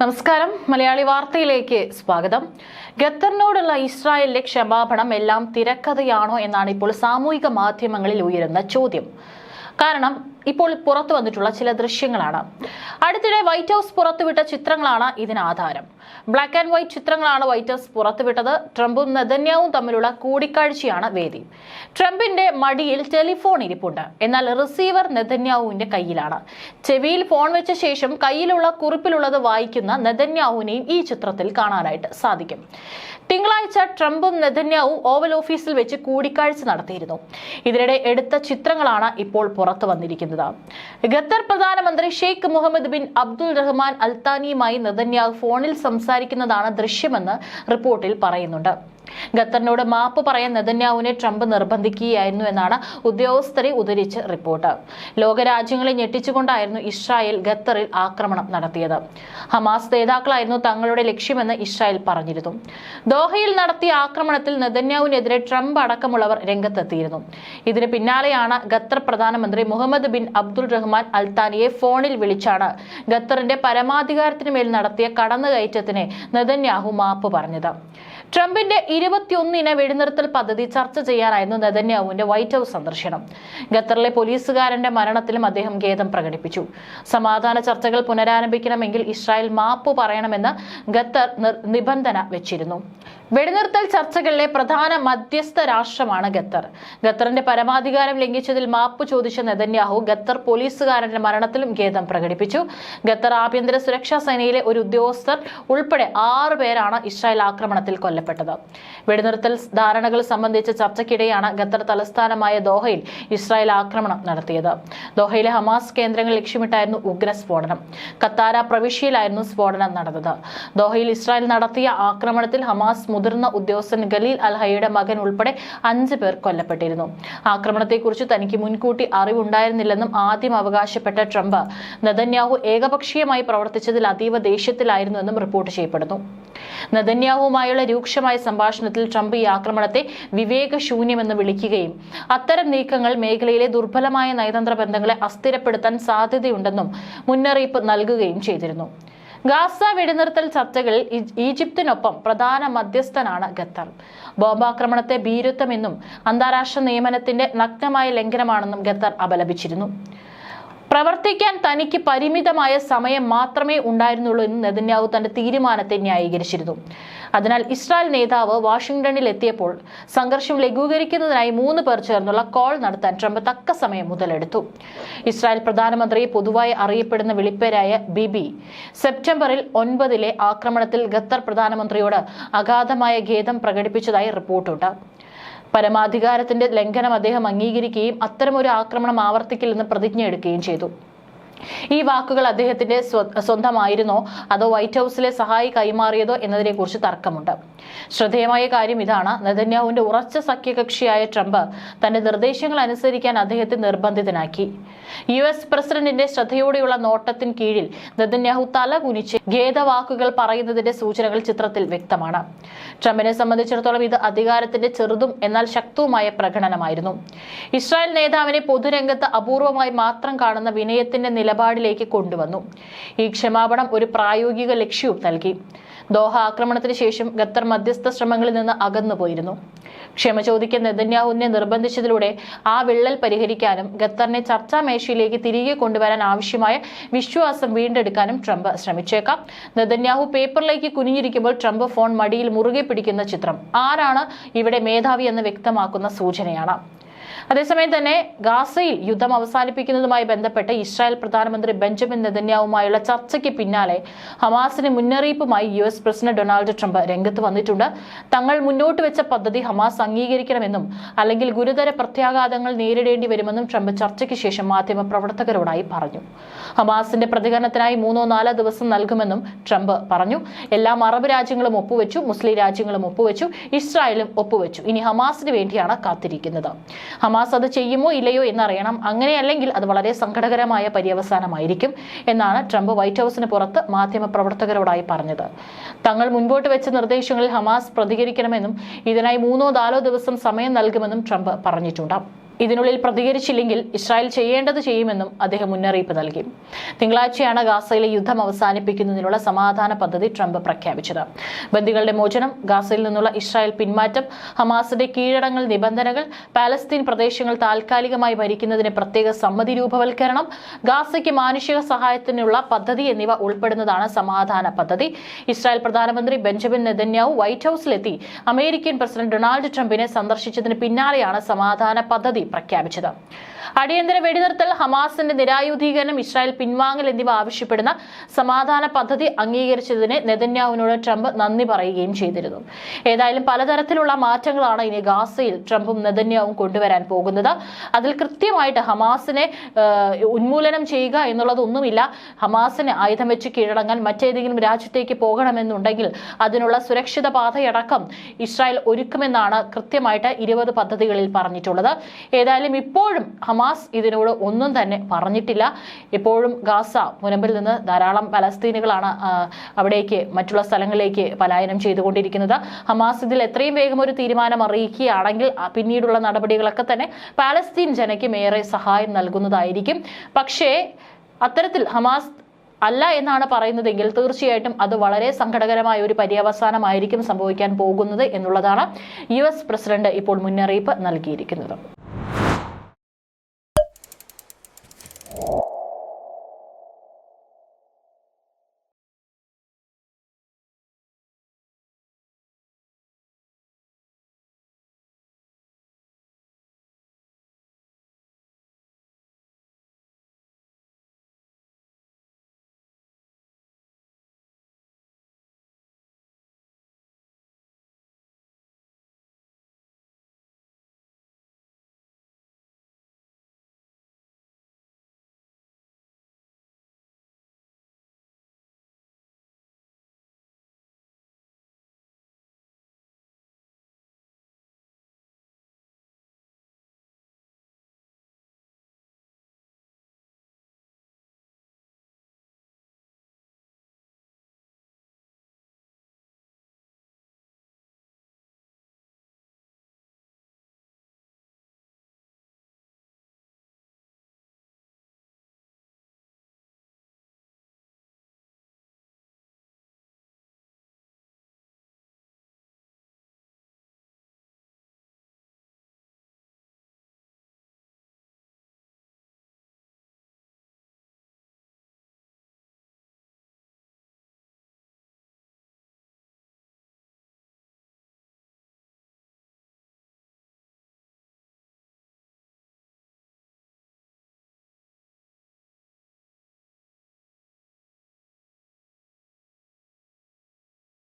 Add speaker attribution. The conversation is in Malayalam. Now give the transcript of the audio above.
Speaker 1: നമസ്കാരം. മലയാളി വാർത്തയിലേക്ക് സ്വാഗതം. ഖത്തറിനോടുള്ള ഇസ്രായേലിന്റെ ക്ഷമാപണം എല്ലാം തിരക്കഥയാണോ എന്നാണ് ഇപ്പോൾ സാമൂഹിക മാധ്യമങ്ങളിൽ ഉയരുന്ന ചോദ്യം. കാരണം ഇപ്പോൾ പുറത്തു വന്നിട്ടുള്ള ചില ദൃശ്യങ്ങളാണ്. അടുത്തിടെ വൈറ്റ് ഹൗസ് പുറത്തുവിട്ട ചിത്രങ്ങളാണ് ഇതിന് ആധാരം. ബ്ലാക്ക് ആൻഡ് വൈറ്റ് ചിത്രങ്ങളാണ് വൈറ്റ് ഹൗസ് പുറത്തുവിട്ടത്. ട്രംപും നെതന്യാവും തമ്മിലുള്ള കൂടിക്കാഴ്ചയാണ് വേദി. ട്രംപിന്റെ മടിയിൽ ടെലിഫോൺ ഇരിപ്പുണ്ട്. എന്നാൽ റിസീവർ നെതന്യാവുവിന്റെ കയ്യിലാണ്. ചെവിയിൽ ഫോൺ വെച്ച ശേഷം കയ്യിലുള്ള കുറിപ്പിലുള്ളത് വായിക്കുന്ന നെതന്യാവുവിനെയും ഈ ചിത്രത്തിൽ കാണാനായിട്ട് സാധിക്കും. തിങ്കളാഴ്ച ട്രംപും നെതന്യാവും ഓവൽ ഓഫീസിൽ വെച്ച് കൂടിക്കാഴ്ച നടത്തിയിരുന്നു. ഇതിനിടെ എടുത്ത ചിത്രങ്ങളാണ് ഇപ്പോൾ പുറത്തു വന്നിരിക്കുന്നത്. ഖത്തർ പ്രധാനമന്ത്രി Sheikh Muhammad bin Abdul Rahman അൽത്താനിയുമായി Netanyahu ഫോണിൽ സംസാരിക്കുന്നതാണ് ദൃശ്യമെന്ന് റിപ്പോർട്ടിൽ പറയുന്നുണ്ട്. ഖത്തറിനോട് മാപ്പ് പറയാൻ നെതന്യാവിനെ ട്രംപ് നിർബന്ധിക്കുകയായിരുന്നു എന്നാണ് ഉദ്യോഗസ്ഥരെ ഉദ്ധരിച്ച് റിപ്പോർട്ട്. ലോകരാജ്യങ്ങളെ ഞെട്ടിച്ചുകൊണ്ടായിരുന്നു ഇസ്രായേൽ ഖത്തറിൽ ആക്രമണം നടത്തിയത്. ഹമാസ് നേതാക്കളായിരുന്നു തങ്ങളുടെ ലക്ഷ്യമെന്ന് ഇസ്രായേൽ പറഞ്ഞിരുന്നു. ദോഹയിൽ നടത്തിയ ആക്രമണത്തിൽ നെതന്യാവിനെതിരെ ട്രംപ് അടക്കമുള്ളവർ രംഗത്തെത്തിയിരുന്നു. ഇതിന് പിന്നാലെയാണ് ഖത്തർ പ്രധാനമന്ത്രി മുഹമ്മദ് ബിൻ അബ്ദുൾ റഹ്മാൻ അൽത്താനിയെ ഫോണിൽ വിളിച്ചാണ് ഖത്തറിന്റെ പരമാധികാരത്തിന് മേൽ നടത്തിയ കടന്നുകയറ്റത്തിന് നെതന്യാഹു മാപ്പ് പറഞ്ഞത്. ട്രംപിന്റെ ഇരുപത്തിയൊന്നിന് വെടിനിർത്തൽ പദ്ധതി ചർച്ച ചെയ്യാനായിരുന്നു നെതന്യാവുവിന്റെ വൈറ്റ് ഹൌസ് സന്ദർശനം. ഖത്തറിലെ പോലീസുകാരന്റെ മരണത്തിലും അദ്ദേഹം ഖേദം പ്രകടിപ്പിച്ചു. സമാധാന ചർച്ചകൾ പുനരാരംഭിക്കണമെങ്കിൽ ഇസ്രായേൽ മാപ്പ് പറയണമെന്ന് ഖത്തർ നിബന്ധന വെച്ചിരുന്നു. വെടിനിർത്തൽ ചർച്ചകളിലെ പ്രധാന മധ്യസ്ഥ രാഷ്ട്രമാണ് ഖത്തർ. ഖത്തറിന്റെ പരമാധികാരം ലംഘിച്ചതിൽ മാപ്പ് ചോദിച്ച നെതന്യാഹു ഖത്തർ പോലീസുകാരന്റെ മരണത്തിലും ഖേദം പ്രകടിപ്പിച്ചു. ഖത്തർ ആഭ്യന്തര സുരക്ഷാ സേനയിലെ ഒരു ഉദ്യോഗസ്ഥർ ഉൾപ്പെടെ ആറ് പേരാണ് ഇസ്രായേൽ ആക്രമണത്തിൽ കൊല്ലപ്പെട്ടത്. വെടിനിർത്തൽ ധാരണകൾ സംബന്ധിച്ച ചർച്ചയ്ക്കിടെയാണ് ഖത്തർ തലസ്ഥാനമായ ദോഹയിൽ ഇസ്രായേൽ ആക്രമണം നടത്തിയത്. ദോഹയിലെ ഹമാസ് കേന്ദ്രങ്ങൾ ലക്ഷ്യമിട്ടായിരുന്നു ഉഗ്ര സ്ഫോടനം. ഖത്താര പ്രവിശ്യയിലായിരുന്നു സ്ഫോടനം നടന്നത്. ദോഹയിൽ ഇസ്രായേൽ നടത്തിയ ആക്രമണത്തിൽ ഹമാസ് മുതിർന്ന ഉദ്യോഗസ്ഥൻ ഖലീൽ അൽഹയുടെ മകൻ ഉൾപ്പെടെ അഞ്ച് പേർ കൊല്ലപ്പെട്ടിരുന്നു. ആക്രമണത്തെക്കുറിച്ച് തനിക്ക് മുൻകൂട്ടി അറിവുണ്ടായിരുന്നില്ലെന്നും ആദ്യം അവകാശപ്പെട്ട ട്രംപ് നെതന്യാഹു ഏകപക്ഷീയമായി പ്രവർത്തിച്ചതിൽ അതീവ ദേഷ്യത്തിലായിരുന്നുവെന്നും റിപ്പോർട്ട് ചെയ്യപ്പെടുന്നു. നെതന്യാഹുവുമായുള്ള രൂക്ഷമായ സംഭാഷണത്തിൽ ട്രംപ് ഈ ആക്രമണത്തെ വിവേകശൂന്യമെന്ന് വിളിക്കുകയും അത്തരം നീക്കങ്ങൾ മേഖലയിലെ ദുർബലമായ നയതന്ത്ര ബന്ധങ്ങളെ അസ്ഥിരപ്പെടുത്താൻ സാധ്യതയുണ്ടെന്നും മുന്നറിയിപ്പ് നൽകുകയും ചെയ്തിരുന്നു. ഗാസ വെടിനിർത്തൽ ചർച്ചകളിൽ ഈജിപ്തിനൊപ്പം പ്രധാന മധ്യസ്ഥനാണ് ഖത്തർ. ബോംബാക്രമണത്തെ ഭീരുത്വമെന്നും അന്താരാഷ്ട്ര നിയമനത്തിന്റെ നഗ്നമായ ലംഘനമാണെന്നും ഖത്തർ അപലപിച്ചിരുന്നു. പ്രവർത്തിക്കാൻ തനിക്ക് പരിമിതമായ സമയം മാത്രമേ ഉണ്ടായിരുന്നുള്ളൂ എന്ന് നെതന്യാഹു തന്റെ തീരുമാനത്തെ ന്യായീകരിച്ചിരുന്നു. അതിനാൽ ഇസ്രായേൽ നേതാവ് വാഷിംഗ്ടണിൽ എത്തിയപ്പോൾ സംഘർഷം ലഘൂകരിക്കുന്നതിനായി മൂന്ന് പേർ ചേർന്നുള്ള കോൾ നടത്താൻ ട്രംപ് തക്ക സമയം മുതലെടുത്തു. ഇസ്രായേൽ പ്രധാനമന്ത്രി പൊതുവായി അറിയപ്പെടുന്ന വിളിപ്പേരായ ബിബി സെപ്റ്റംബറിൽ ഒൻപതിലെ ആക്രമണത്തിൽ ഖത്തർ പ്രധാനമന്ത്രിയോട് അഗാധമായ ഖേദം പ്രകടിപ്പിച്ചതായി റിപ്പോർട്ടുണ്ട്. പരമാധികാരത്തിന്റെ ലംഘനം അദ്ദേഹം അംഗീകരിക്കുകയും അത്തരമൊരു ആക്രമണം ആവർത്തിക്കില്ലെന്ന് പ്രതിജ്ഞ എടുക്കുകയും ചെയ്തു. ഈ വാക്കുകൾ അദ്ദേഹത്തിന്റെ സ്വ- സ്വന്തമായിരുന്നോ? അതോ വൈറ്റ് ഹൗസിലെ സഹായി കൈമാറിയതോ എന്നതിനെക്കുറിച്ച് തർക്കമുണ്ട്. ശ്രദ്ധേയമായ കാര്യം ഇതാണ്. നെതന്യാഹുവിന്റെ ഉറച്ച സഖ്യകക്ഷിയായ ട്രംപ് തന്റെ നിർദ്ദേശങ്ങൾ അനുസരിക്കാൻ അദ്ദേഹത്തെ നിർബന്ധിതനാക്കി. യു എസ് പ്രസിഡന്റിന്റെ ശ്രദ്ധയോടെയുള്ള നോട്ടത്തിന് കീഴിൽ നെതന്യാഹു തല കുനിച്ച് ഖേദവാക്കുകൾ പറയുന്നതിന്റെ സൂചനകൾ ചിത്രത്തിൽ വ്യക്തമാണ്. ട്രംപിനെ സംബന്ധിച്ചിടത്തോളം ഇത് അധികാരത്തിന്റെ ചെറുതും എന്നാൽ ശക്തവുമായ പ്രകടനമായിരുന്നു. ഇസ്രായേൽ നേതാവിനെ പൊതുരംഗത്ത് അപൂർവമായി മാത്രം കാണുന്ന വിനയത്തിന്റെ നിലപാടിലേക്ക് കൊണ്ടുവന്നു. ഈ ക്ഷമാപണം ഒരു പ്രായോഗിക ലക്ഷ്യവും നൽകി. ദോഹ ആക്രമണത്തിന് ശേഷം ഖത്തർ മധ്യസ്ഥ ശ്രമങ്ങളിൽ നിന്ന് അകന്നുപോയിരുന്നു ക്ഷമ ചോദിക്കാൻ നെതന്യാഹുവിനെ നിർബന്ധിച്ചതിലൂടെ ആ വിള്ളൽ പരിഹരിക്കാനും ഖത്തറിനെ ചർച്ചാ മേശയിലേക്ക് തിരികെ കൊണ്ടുവരാൻ ആവശ്യമായ വിശ്വാസം വീണ്ടെടുക്കാനും ട്രംപ് ശ്രമിച്ചേക്കാം. നെതന്യാഹു പേപ്പറിലേക്ക് കുനിഞ്ഞിരിക്കുമ്പോൾ ട്രംപ് ഫോൺ മടിയിൽ മുറുകെ പിടിക്കുന്ന ചിത്രം. ആരാണ് ഇവിടെ മേധാവി എന്ന് വ്യക്തമാക്കുന്ന സൂചനയാണ്. അതേസമയം തന്നെ ഗാസയിൽ യുദ്ധം അവസാനിപ്പിക്കുന്നതുമായി ബന്ധപ്പെട്ട് ഇസ്രായേൽ പ്രധാനമന്ത്രി ബെഞ്ചമിൻ നെതന്യാവുമായുള്ള ചർച്ചയ്ക്ക് പിന്നാലെ ഹമാസിന് മുന്നറിയിപ്പുമായി U S president Donald Trump രംഗത്ത് വന്നിട്ടുണ്ട്. തങ്ങൾ മുന്നോട്ട് വെച്ച പദ്ധതി ഹമാസ് അംഗീകരിക്കണമെന്നും അല്ലെങ്കിൽ ഗുരുതര പ്രത്യാഘാതങ്ങൾ നേരിടേണ്ടി വരുമെന്നും ട്രംപ് ചർച്ചയ്ക്ക് ശേഷം മാധ്യമ പ്രവർത്തകരോടായി പറഞ്ഞു. ഹമാസിന്റെ പ്രതികരണത്തിനായി മൂന്നോ നാലോ ദിവസം നൽകുമെന്നും ട്രംപ് പറഞ്ഞു. എല്ലാ അറബ് രാജ്യങ്ങളും ഒപ്പുവെച്ചു മുസ്ലിം രാജ്യങ്ങളും ഒപ്പുവെച്ചു ഇസ്രായേലും ഒപ്പുവെച്ചു. ഇനി ഹമാസിന് വേണ്ടിയാണ് കാത്തിരിക്കുന്നത്. ഹമാസ് അത് ചെയ്യുമോ ഇല്ലയോ എന്നറിയണം. അങ്ങനെയല്ലെങ്കിൽ അത് വളരെ സങ്കടകരമായ പര്യവസാനമായിരിക്കും എന്നാണ് ട്രംപ് വൈറ്റ് ഹൌസിന് പുറത്ത് മാധ്യമ പ്രവർത്തകരോടായി പറഞ്ഞത്. തങ്ങൾ മുൻപോട്ട് വെച്ച നിർദ്ദേശങ്ങളിൽ ഹമാസ് പ്രതികരിക്കണമെന്നും ഇതിനായി മൂന്നോ നാലോ ദിവസം സമയം നൽകുമെന്നും ട്രംപ് പറഞ്ഞിട്ടുണ്ട്. ഇതിനുള്ളിൽ പ്രതികരിച്ചില്ലെങ്കിൽ ഇസ്രായേൽ ചെയ്യേണ്ടത് ചെയ്യുമെന്നും അദ്ദേഹം മുന്നറിയിപ്പ് നൽകി. തിങ്കളാഴ്ചയാണ് ഗാസയിലെ യുദ്ധം അവസാനിപ്പിക്കുന്നതിനുള്ള സമാധാന പദ്ധതി ട്രംപ് പ്രഖ്യാപിച്ചത്. ബന്ദികളുടെ മോചനം ഗാസയിൽ നിന്നുള്ള ഇസ്രായേൽ പിന്മാറ്റം ഹമാസിന്റെ കീഴടങ്ങൾ നിബന്ധനകൾ പാലസ്തീൻ പ്രദേശങ്ങൾ താൽക്കാലികമായി ഭരിക്കുന്നതിന് പ്രത്യേക സമ്മതി രൂപവൽക്കരണം ഗാസയ്ക്ക് മാനുഷിക സഹായത്തിനുള്ള പദ്ധതി എന്നിവ ഉൾപ്പെടുന്നതാണ് സമാധാന പദ്ധതി. ഇസ്രായേൽ പ്രധാനമന്ത്രി ബെഞ്ചമിൻ നെതന്യാവു വൈറ്റ് ഹൌസിലെത്തി. അമേരിക്കൻ പ്രസിഡന്റ് ഡൊണാൾഡ് ട്രംപിനെ സന്ദർശിച്ചതിന് പിന്നാലെയാണ് സമാധാന പദ്ധതി പ്രഖ്യാപിച്ചത് അടിയന്തര വെടിനിർത്തൽ ഹമാസിന്റെ നിരായുധീകരണം ഇസ്രായേൽ പിൻവാങ്ങൽ എന്നിവ ആവശ്യപ്പെടുന്ന സമാധാന പദ്ധതി അംഗീകരിച്ചതിന് നെതന്യാവിനോട് ട്രംപ് നന്ദി പറയുകയും ചെയ്തിരുന്നു. ഏതായാലും പലതരത്തിലുള്ള മാറ്റങ്ങളാണ് ഇനി ഗാസയിൽ ട്രംപും നെതന്യാവും കൊണ്ടുവരാൻ പോകുന്നത്. അതിൽ കൃത്യമായിട്ട് ഹമാസിനെ ഉന്മൂലനം ചെയ്യുക എന്നുള്ളതൊന്നുമില്ല. ഹമാസിന് ആയുധം വെച്ച് കീഴടങ്ങാൻ മറ്റേതെങ്കിലും രാജ്യത്തേക്ക് പോകണമെന്നുണ്ടെങ്കിൽ അതിനുള്ള സുരക്ഷിത പാതയടക്കം ഇസ്രായേൽ ഒരുക്കുമെന്നാണ് കൃത്യമായിട്ട് ഇരുപത് പദ്ധതികളിൽ പറഞ്ഞിട്ടുള്ളത്. ഏതായാലും ഇപ്പോഴും ഹമാസ് ഇതിനോട് ഒന്നും തന്നെ പറഞ്ഞിട്ടില്ല. ഇപ്പോഴും ഗാസ മുനമ്പിൽ നിന്ന് ധാരാളം പലസ്തീനുകളാണ് അവിടേക്ക് മറ്റുള്ള സ്ഥലങ്ങളിലേക്ക് പലായനം ചെയ്തുകൊണ്ടിരിക്കുന്നത്. ഹമാസ് ഇതിൽ എത്രയും വേഗം ഒരു തീരുമാനം അറിയിക്കുകയാണെങ്കിൽ പിന്നീടുള്ള നടപടികളൊക്കെ തന്നെ പാലസ്തീൻ ജനയ്ക്കും ഏറെ സഹായം നൽകുന്നതായിരിക്കും. പക്ഷേ അത്തരത്തിൽ ഹമാസ് അല്ല എന്നാണ് പറയുന്നതെങ്കിൽ തീർച്ചയായിട്ടും അത് വളരെ സങ്കടകരമായ ഒരു പര്യവസാനമായിരിക്കും സംഭവിക്കാൻ പോകുന്നത് എന്നുള്ളതാണ് യു എസ് പ്രസിഡന്റ് ഇപ്പോൾ മുന്നറിയിപ്പ് നൽകിയിരിക്കുന്നത്.